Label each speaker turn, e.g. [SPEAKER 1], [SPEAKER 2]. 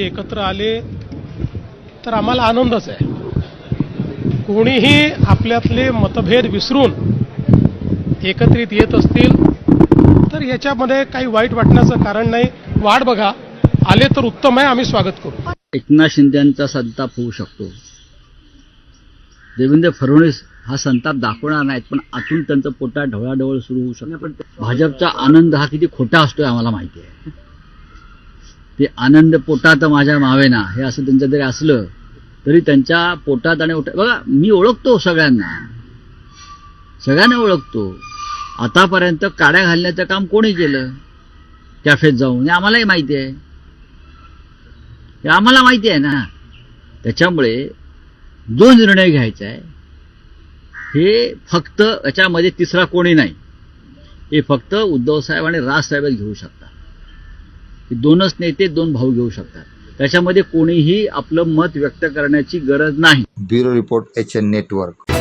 [SPEAKER 1] एकत्र आले तर आम्हाला आनंदच आहे. कोणीही आपल्यातले मतभेद विसरून एकत्रित येत असतील तर याच्यामध्ये काही वाईट वाटण्याचं कारण नाही. वाट बघा. आले तर उत्तम आहे. आम्ही स्वागत करू.
[SPEAKER 2] एकनाथ शिंदेचा संताप होऊ शकतो. देवेंद्र फडणवीस हा संताप दाखवणार नाहीत पण आतून त्यांचं पोटात ढवळाढवळ सुरू होऊ शकतो. पण भाजपचा आनंद हा किती खोटा असतोय आम्हाला माहिती आहे. ते आनंद पोटात माझ्या मावेना हे असं त्यांचं जरी असलं तरी त्यांच्या पोटात आणि बघा मी ओळखतो सगळ्यांना. सगळ्यांना ओळखतो. आतापर्यंत काड्या घालण्याचं काम कोणी केलं? कॅफेत जाऊन. हे आम्हालाही माहिती आहे. हे आम्हाला माहिती आहे ना. त्याच्यामुळे जो निर्णय घ्यायचा आहे. हे फक्त याच्यामध्ये तिसरा कोणी नाही. हे फक्त उद्धव साहेब आणि राजसाहेबच घेऊ शकतात. दोनच नेते दोन भाऊ घेऊ शकतात. त्याच्यामध्ये कोणीही आपलं मत व्यक्त करण्याची गरज नाही.
[SPEAKER 3] Bureau report H N network.